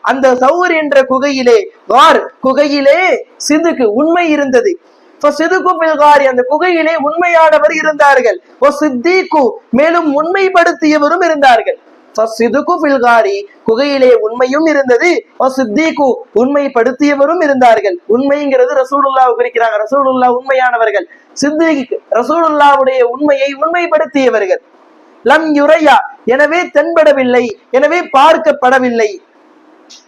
அந்த சவுர் என்ற குகையிலே வார் குகையிலே சிதுக்கு உண்மை இருந்தது. அந்த குகையிலே உண்மையானவர் இருந்தார்கள். மேலும் உண்மைப்படுத்தியவரும் இருந்தார்கள். குகையிலே உண்மையும் இருந்தது. உண்மைப்படுத்தியவரும் இருந்தார்கள். உண்மைங்கிறது ரசூலுல்லா குறிக்கிறாங்க. ரசூலுல்லா உண்மையானவர்கள். சித்திக் ரசூலுல்லாவுடைய உண்மையை உண்மைப்படுத்தியவர்கள். லம் யுரையா எனவே தென்படவில்லை. எனவே பார்க்கப்படவில்லை.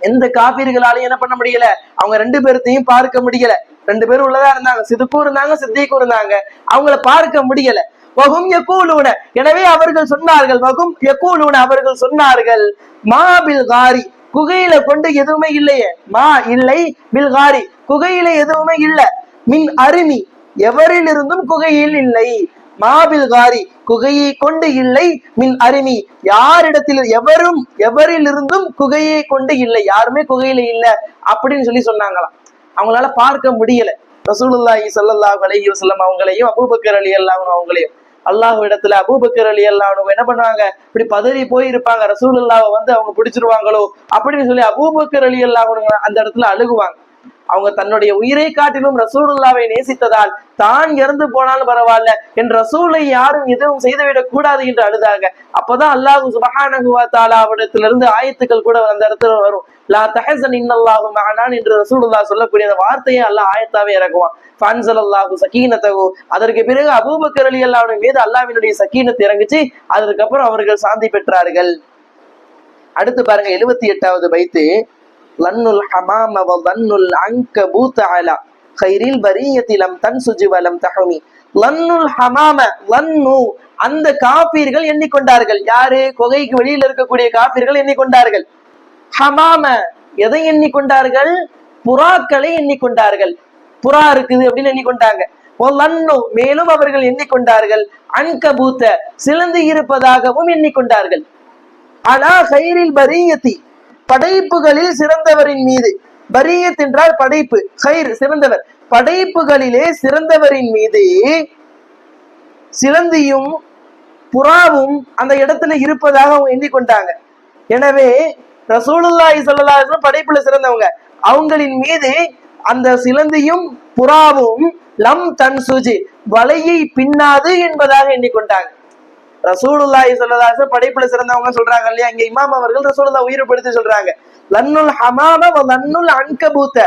எந்த காபீர்களாலையும் என்ன பண்ண முடியல? அவங்க ரெண்டு பேர்த்தையும் பார்க்க முடியல. ரெண்டு பேரும் உள்ளதா இருந்தாங்க. சிதுக்கும் இருந்தாங்க சித்திக்கும் இருந்தாங்க. அவங்கள பார்க்க முடியல. வகும் எக்கூலூன எனவே அவர்கள் சொன்னார்கள் வகும் எக்கூலூன அவர்கள் சொன்னார்கள் மா பில்காரி குகையில கொண்டு எதுவுமே இல்லையே. மா இல்லை பில்காரி குகையில எதுவுமே இல்ல. மின் அருமி. எவரிலிருந்தும் குகையில் இல்லை. மாபில் காரி குகையை கொண்டு இல்லை மின் அருமி. யாரிடத்தில் எவரும் எவரிலிருந்தும் குகையை கொண்டு இல்லை யாருமே குகையில இல்ல அப்படின்னு சொல்லி சொன்னாங்களாம். அவங்களால பார்க்க முடியல. ரசூலுல்லாஹி சல்லாஹ் அலைஹி வஸல்லம் அவங்களையும் அபூபக்கர் அலி அல்லாஹ் அவங்களையும். அல்லாஹ் இடத்துல அபூபக்கர் அலி அல்லாஹ் என்ன பண்ணுவாங்க? இப்படி பதறி போய் இருப்பாங்க. ரசூலுல்லாவை வந்து அவங்க பிடிச்சிருவாங்களோ அப்படின்னு சொல்லி அபூபக்கர் அலி அல்லாஹ் அந்த இடத்துல அழுகுவாங்க. அவங்க தன்னுடைய உயிரை காட்டிலும் ரசூலுல்லாவை நேசித்ததால் தான் இறந்து போனாலும் பரவாயில்ல என் ரசூலை யாரும் எதுவும் செய்துவிடக் கூடாது என்று அழுதாங்க. அப்பதான் அல்லாஹு சுபஹானகுவா வ ஆயத்துக்கள் கூட அந்த இடத்துல வரும். லா தஹசன் இன்னல்லாஹு மகனான் என்று ரசூலுல்லாஹ் சொல்லக்கூடிய அந்த வார்த்தையை அல்லாஹ் ஆயத்தாவே இறக்குவான். ஃபன்சலல்லாஹு சக்கீனத்தகு அதற்கு பிறகு அபூபக்கர் அலி அல்லாவின் மீது அல்லாஹ்வினுடைய சக்கீனத்தை இறங்குச்சு. அதற்கப்புறம் அவர்கள் சாந்தி பெற்றார்கள். அடுத்து பாருங்க எழுபத்தி எட்டாவது பைத்து. லன்னுல் ஹமாம வ லன்னுல் அன்கபூத் அலா கைரில் வரியத்திலம் தன் சுஜிவலம் வலம் தஹமி லன்னுல் ஹமாம லன்னு அந்த காப்பீர்கள் எண்ணிக்கொண்டார்கள். யாரு? குகைக்கு வெளியில இருக்கக்கூடிய காப்பீர்கள் எண்ணிக்கொண்டார்கள். ஹமாம எதை எண்ணிக்கொண்டார்கள்? புறாக்களை எண்ணிக்கொண்டார்கள். புறா இருக்குது அப்படின்னு எண்ணிக்கொண்டாங்க. ஓ லன்னு மேலும் அவர்கள் எண்ணிக்கொண்டார்கள். அன்கபூத்த சிலந்து இருப்பதாகவும் எண்ணிக்கொண்டார்கள். அலா ஹைரில் பரியத்தி. படைப்புகளில் சிறந்தவரின் மீது. பரியத் என்றால் படைப்பு ஹைர் சிறந்தவர். படைப்புகளிலே சிறந்தவரின் மீது சிலந்தியும் புறாவும் அந்த இடத்துல இருப்பதாக அவங்க எண்ணிக்கொண்டாங்க. எனவே ரசூலுல்லாஹி ஸல்லல்லாஹு படைப்புல சிறந்தவங்க. அவங்களின் மீது அந்த சிலந்தியும் புறாவும் லம் தன் சுஜி வலையை பின்னாது என்பதாக எண்ணிக்கொண்டாங்க. ரசூலுல்லாஹி ஸல்லல்லாஹு படைப்புல சிறந்தவங்க சொல்றாங்க இல்லையா? இங்க இமாம் அவர்கள் ரசூலுல்லா உயிர்படுத்தி சொல்றாங்க. லன்னுல் ஹமாம லன்னுல் அன்கபூத்த.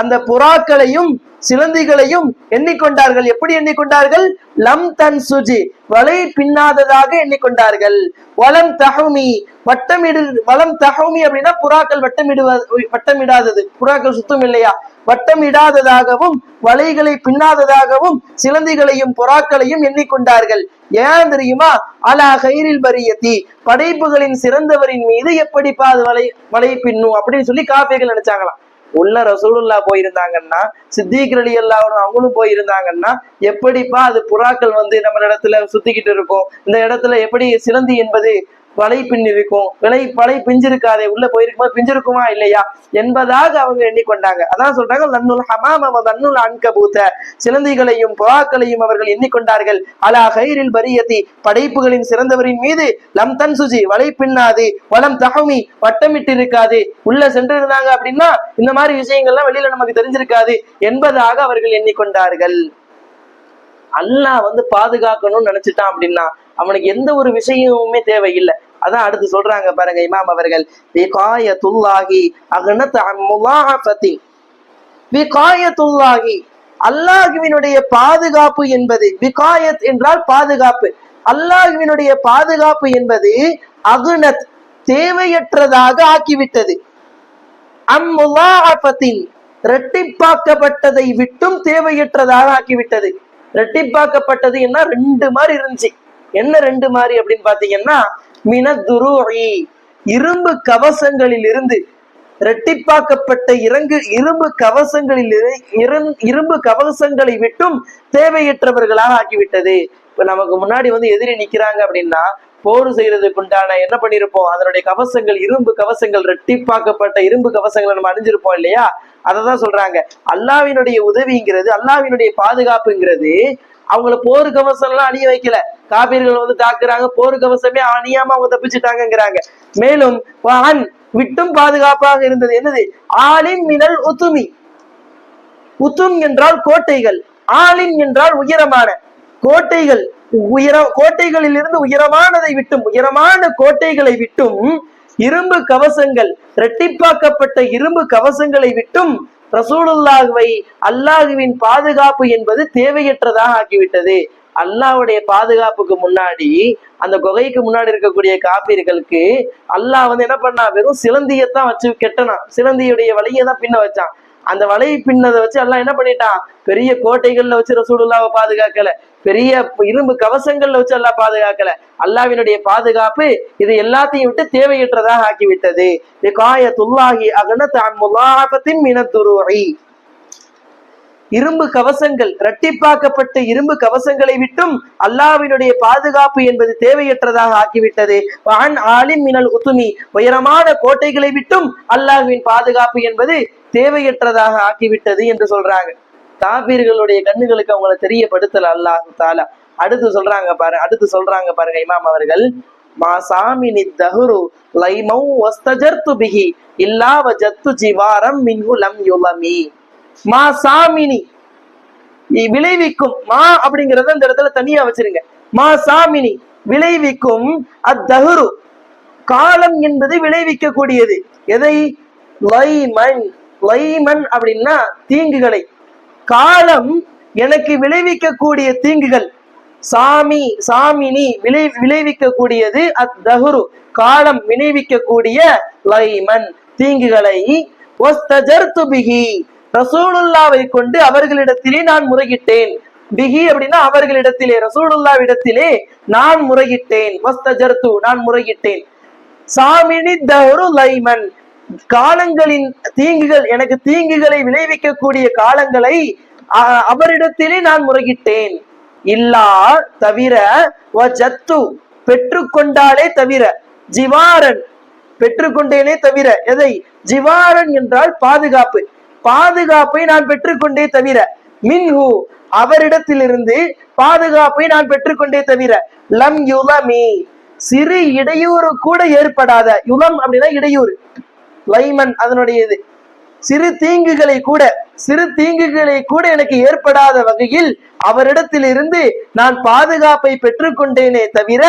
அந்த புறாக்களையும் சிலந்திகளையும் எண்ணிக்கொண்டார்கள். எப்படி எண்ணிக்கொண்டார்கள்? லம் தன் சுஜி வலை பின்னாததாக எண்ணிக்கொண்டார்கள். வலம் தஹுமி வட்டமிடு வலம் தஹுமி அப்படின்னா புறாக்கள் வட்டமிடுவ வட்டமிடாதது. புறாக்கள் சுத்தம் இல்லையா? வட்டமிடாததாகவும் வலைகளை பின்னாததாகவும் சிலந்திகளையும் புறாக்களையும் எண்ணிக்கொண்டார்கள். ஏன் தெரியுமா? அலா கயிறில் பரியத்தி படைப்புகளின் சிறந்தவரின் மீது எப்படி பாது வலை வலை பின்னும் அப்படின்னு சொல்லி காப்பியர்கள் நினைச்சாங்களாம். உள்ள ரசூலுல்லா போயிருந்தாங்கன்னா சித்திக் அலி அவங்களும் போயிருந்தாங்கன்னா எப்படிப்பா அது புறாக்கள் வந்து நம்ம இடத்துல சுத்திக்கிட்டு இருக்கும்? இந்த இடத்துல எப்படி சிலந்தி என்பது வலை பின் இருக்கும் விலை வலை பிஞ்சிருக்காதே உள்ள போயிருக்கும்போது பிஞ்சிருக்குமா இல்லையா? என்பதாக அவங்க எண்ணிக்கொண்டாங்க. அதான் சொல்றாங்க லன்னுல் ஹமாம வ தன்னுல் அன்கபூத்த. சிலந்திகளையும் புறாக்களையும் அவர்கள் எண்ணிக்கொண்டார்கள். அலா ஹைரில் பரியத்தி படைப்புகளின் சிறந்தவரின் மீது லம் தன் சுஜி வலை பின்னாது வலம் தகமி வட்டமிட்டு இருக்காது உள்ள சென்று இருந்தாங்க அப்படின்னா இந்த மாதிரி விஷயங்கள்லாம் வெளியில நமக்கு தெரிஞ்சிருக்காது என்பதாக அவர்கள் எண்ணிக்கொண்டார்கள். அல்லாஹ் வந்து பாதுகாக்கணும்னு நினைச்சிட்டான் அப்படின்னா அவனுக்கு எந்த ஒரு விஷயமுமே தேவையில்லை. அதான் அடுத்து சொல்றாங்க பாருங்க இமாம் அவர்கள் விகாயத்துல்லாஹி அகனத் முலாஹபத்தி விகாயத்துல்லாஹி அல்லாஹுவினுடைய பாதுகாப்பு என்பது. விகாயத் என்றால் பாதுகாப்பு. அல்லாஹுவினுடைய பாதுகாப்பு என்பது அகுனத் தேவையற்றதாக ஆக்கிவிட்டது. அம்முலாஹபத்தின் ரெட்டிப்பாக்கப்பட்டதை விட்டும் தேவையற்றதாக ஆக்கிவிட்டது. ரெட்டிப்பாக்கப்பட்டது என்ன ரெண்டு மாதிரி இருந்துச்சு. என்ன ரெண்டு மாதிரி அப்படின்னு பாத்தீங்கன்னா மினதுருஇ இரும்பு கவசங்களில் இருந்து இரட்டிப்பாக்கப்பட்ட இறங்கு இரும்பு கவசங்களில் இரு- இரும்பு கவசங்களை விட்டும் தேவையற்றவர்களாக ஆக்கிவிட்டது. இப்ப நமக்கு முன்னாடி வந்து எதிரி நிக்கிறாங்க அப்படின்னா போர் செய்யறதுக்கு உண்டான என்ன பண்ணிருப்போம்? அதனுடைய கவசங்கள் இரும்பு கவசங்கள் ரெட்டிப்பாக்கப்பட்ட இரும்பு கவசங்களை நம்ம அணிஞ்சிருப்போம் இல்லையா? அததான் சொல்றாங்க. அல்லாவினுடைய உதவிங்கிறது அல்லாவினுடைய பாதுகாப்புங்கிறது அவங்கள போர் கவசம் எல்லாம் அணிய வைக்கல. காபீர்கள் வந்து தாக்குறாங்க போர் கவசமே அணியாம அவங்க தப்பிச்சுட்டாங்கிறாங்க மேலும் விட்டும் பாதுகாப்பாக இருந்தது. என்னது? ஆளின் மினல் உத்துமி. உத்தும் என்றால் கோட்டைகள் ஆளின் என்றால் உயரமான. கோட்டைகள் உயர கோட்டைகளில் இருந்து உயரமானதை விட்டும் உயரமான கோட்டைகளை விட்டும் இரும்பு கவசங்கள் இரட்டிப்பாக்கப்பட்ட இரும்பு கவசங்களை விட்டும் ரசூலுல்லாஹுவை அல்லாஹுவின் பாதுகாப்பு என்பது தேவையற்றதாக ஆக்கிவிட்டது. அல்லாஹ்வுடைய பாதுகாப்புக்கு முன்னாடி அந்த குகைக்கு முன்னாடி இருக்கக்கூடிய காப்பீர்களுக்கு அல்லாஹ் வந்து என்ன பண்ணா? வெறும் சிலந்தியத்தான் வச்சு கெட்டனான். சிலந்தியுடைய வலையை தான் பின்ன வச்சான். அந்த வலை பின்னதை வச்சு எல்லாம் என்ன பண்ணிட்டான்? பெரிய கோட்டைகள்ல வச்சு ரசூலுல்லாவை பாதுகாக்கல. பெரிய இரும்பு கவசங்கள்ல வச்சு அல்லாஹ் பாதுகாக்கல. அல்லாவினுடைய பாதுகாப்பு இது எல்லாத்தையும் விட்டு தேவையற்றதாக ஆக்கிவிட்டது. காயத்துல்லாஹி முலாபத்தின் மினத்துருவை இரும்பு கவசங்கள் இரட்டிப்பாக்கப்பட்ட இரும்பு கவசங்களை விட்டும் அல்லாவினுடைய பாதுகாப்பு என்பது தேவையற்றதாக ஆக்கிவிட்டது. வான் ஆலிம் மினல் உத்துமி உயரமான கோட்டைகளை விட்டும் அல்லாஹ்வின் பாதுகாப்பு என்பது தேவையற்றதாக ஆக்கிவிட்டது என்று சொல்றாங்க. காபீர்களுடைய கண்ணுகளுக்கு அவங்கள தெரியப்படுத்தல அல்லாஹ் தாலா. அடுத்து சொல்றாங்க பாரு அடுத்து சொல்றாங்க பாருங்க இமாம் அவர்கள் மா சாமினி தஹுரு லைமௌ வஸ்தஜர்த்து பிஹி இல்லாவ ஜத்து ஜிவாரம் மின்ஹு லம் யுலமி. மா சாமினி விளைவிக்கும் மா அப்படிங்கறத இந்த இடத்துல தனியா வச்சிருங்க. மா சாமினி விளைவிக்கும் அத்தஹுரு காலம் என்பது விளைவிக்க கூடியது எதை? லைமன் லைமன் அப்படின்னா தீங்குகளை காலம் எனக்கு விளைவிக்கக்கூடிய தீங்குகள். சாமி சாமினி விளை விளைவிக்கக்கூடியது அத்தஹுரு காலம் விளைவிக்கக்கூடிய லைமன். தீங்குகளை துபிகி ரசூலுல்லாவை கொண்டு அவர்களிடத்திலே நான் முறையிட்டேன். பிகி அப்படின்னா அவர்களிடத்திலே ரசூலுல்லாவிடத்திலே நான் முறையிட்டேன். வஸ்தஜர்து நான் முறையிட்டேன். சாமினி தஹுரு லைமன். காலங்களின் தீங்குகள் எனக்கு தீங்குகளை விளைவிக்கக்கூடிய காலங்களை அவரிடத்திலே நான் முறையிட்டேன். இல்லா தவிர ஜத்து பெற்றுக்கொண்டாலே தவிர ஜிவாரன் பெற்றுக்கொண்டேனே தவிர எதை? ஜிவாரன் என்றால் பாதுகாப்பு. பாதுகாப்பை நான் பெற்றுக்கொண்டே தவிர மின்ஹு அவரிடத்திலிருந்து பாதுகாப்பை நான் பெற்றுக்கொண்டே தவிர லம் யுலமி சிறு இடையூறு கூட ஏற்படாத யுலம் அப்படின்னா இடையூறு. லைமன் அதனுடைய இது சிறு தீங்குகளை கூட சிறு தீங்குகளை கூட எனக்கு ஏற்படாத வகையில் அவரிடத்திலிருந்து நான் பாதுகாப்பை பெற்றுக்கொண்டேனே தவிர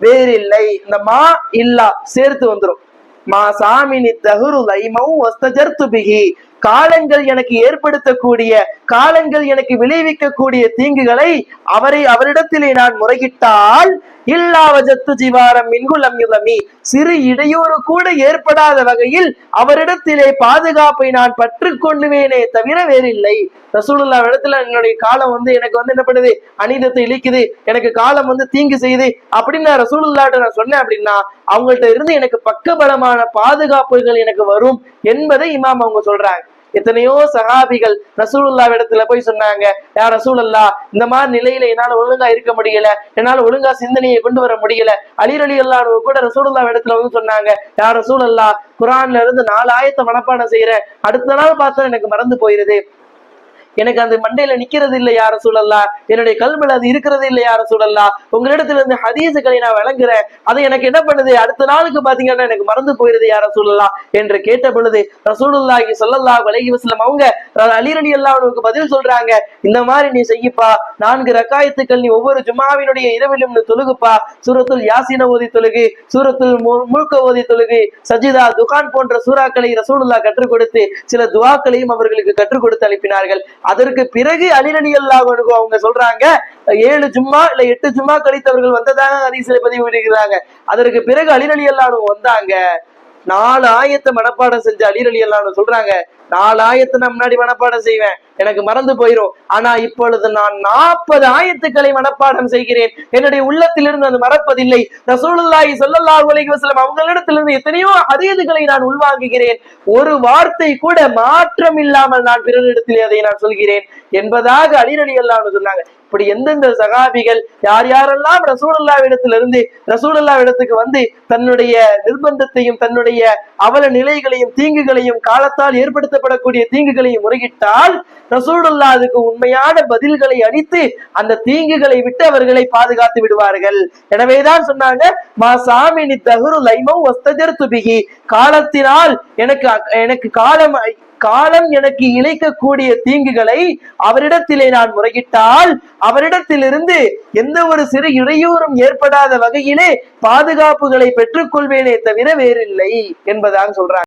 வேறில்லை. இந்த மா இல்லா சேர்த்து வந்துரும். மா சாமினி தகுரு லைமவும் வஸ்தஜர்த்து பிகி காலங்கள் எனக்கு ஏற்படுத்தக்கூடிய காலங்கள் எனக்கு விளைவிக்கக்கூடிய தீங்குகளை அவரை அவரிடத்திலே நான் முறையிட்டால் இல்லாவஜத்து ஜிவாரம் மின்குலம் யுலமி சிறு இடையூறு கூட ஏற்படாத வகையில் அவரிடத்திலே பாதுகாப்பை நான் பற்று கொள்ளுவேனே தவிர வேறில்லை. ரசூலுல்லா இடத்துல என்னுடைய காலம் வந்து எனக்கு வந்து என்ன பண்ணுது? அநீதத்தை இழிக்குது. எனக்கு காலம் வந்து தீங்கு செய்யுது. அப்படின்னு நான் ரசூலுல்லாட்ட நான் சொன்னேன் அப்படின்னா அவங்கள்ட்ட இருந்து எனக்கு பக்கபலமான பாதுகாப்புகள் எனக்கு வரும் என்பதை இமாம் அவங்க சொல்றாங்க. எத்தனையோ சகாபிகள் ரசூலுல்லா இடத்துல போய் சொன்னாங்க யார் ரசூலுல்லா இந்த மாதிரி நிலையில என்னால ஒழுங்கா இருக்க முடியல என்னால ஒழுங்கா சிந்தனையை கொண்டு வர முடியல. அலிரலி அலி அல்லாஹ் கூட ரசூலுல்லா இடத்துல வந்து சொன்னாங்க யா ரசூலுல்லா குரான்ல இருந்து நாலு ஆயத்தை மனப்பாடம் செய்யறேன் அடுத்த நாள் பார்த்தா எனக்கு மறந்து போயிருது. எனக்கு அந்த மண்டையில நிக்கிறது இல்லை யார சூழல்லா என்னுடைய கல்வில அது இருக்கிறது இல்லை யார சூழல்லா உங்களிடத்துல இருந்து ஹதீசுகளை நான் வழங்குறேன். அதை எனக்கு என்ன பண்ணுது? அடுத்த நாளுக்கு பாத்தீங்கன்னா எனக்கு மறந்து போயிருது யார சூழல்லா என்று கேட்ட பொழுது ரசூலுல்லாஹி சொல்லல்லா வலகி வசலம் அவங்க அலிரலி அல்லாஹ்வுக்கு பதில் சொல்றாங்க. இந்த மாதிரி நீ செய்யப்பா. நான்கு ரக்காயத்துக்கள் நீ ஒவ்வொரு ஜுமாவினுடைய இரவிலும் நீ தொழுகுப்பா. சூரத்துல் யாசீன ஓதி தொழுகு சூரத்துல் முழுக்க ஓதி தொழுகு சஜிதா துகான் போன்ற சூறாக்களை ரசூலுல்லா கற்றுக் கொடுத்து சில துவாக்களையும் அவர்களுக்கு கற்றுக் கொடுத்து அனுப்பினார்கள். அதற்கு பிறகு அலிரலி அவங்க சொல்றாங்க ஏழு ஜும்மா இல்ல எட்டு ஜும்மா கழித்தவர்கள் வந்ததாக ஹதீஸ்ல பதிவு விடுகிறாங்க அதற்கு பிறகு அலிரலி அல்லாஹ் வந்தாங்க. நாலு ஆயத்தை மனப்பாடம் செஞ்ச அலீர் அலி அல்லான்னு சொல்றாங்க. நாலு ஆயத்தை நான் முன்னாடி மனப்பாடம் செய்வேன். எனக்கு மறந்து போயிரும். ஆனா இப்பொழுது நான் நாற்பது ஆயத்துக்களை மனப்பாடம் செய்கிறேன். என்னுடைய உள்ளத்திலிருந்து அது மறப்பதில்லை. ரசூலுல்லாஹி சொல்லல்லாஹு அலைஹி வஸல்லம் அவங்களிடத்திலிருந்து எத்தனையோ ஹதீதுகளை நான் உள்வாங்குகிறேன். ஒரு வார்த்தை கூட மாற்றம் இல்லாமல் நான் பிறரிடத்தில் அதை நான் சொல்கிறேன். என்பதாக அலிர் அலி சொன்னாங்க. இப்படி எந்தெந்த சகாபிகள் யார் யாரெல்லாம் ரசூலுல்லாவிடத்திலிருந்து ரசூலுல்லாவிடத்துக்கு வந்து தன்னுடைய நிர்பந்தத்தையும் தன்னுடைய அவல நிலைகளையும் தீங்குகளையும் காலத்தால் ஏற்படுத்தப்படக்கூடிய தீங்குகளையும் முறையிட்டால் ரசூலுல்லா அதுக்கு உண்மையான பதில்களை அளித்து அந்த தீங்குகளை விட்டு அவர்களை பாதுகாத்து விடுவார்கள். எனவேதான் சொன்னாங்க மா சாமினி தகுரு லைமம் வஸ்தஜர் துபிகி காலத்தினால் எனக்கு எனக்கு காலம் காலம் எனக்கு இழைக்கக்கூடிய தீங்குகளை அவரிடத்திலே நான் முறையிட்டால் அவரிடத்திலிருந்து எந்த ஒரு சிறு இடையூறும் ஏற்படாத வகையிலே பாதுகாப்புகளை பெற்றுக்கொள்வேனே தவிர வேறில்லை என்பதாக சொல்றாங்க.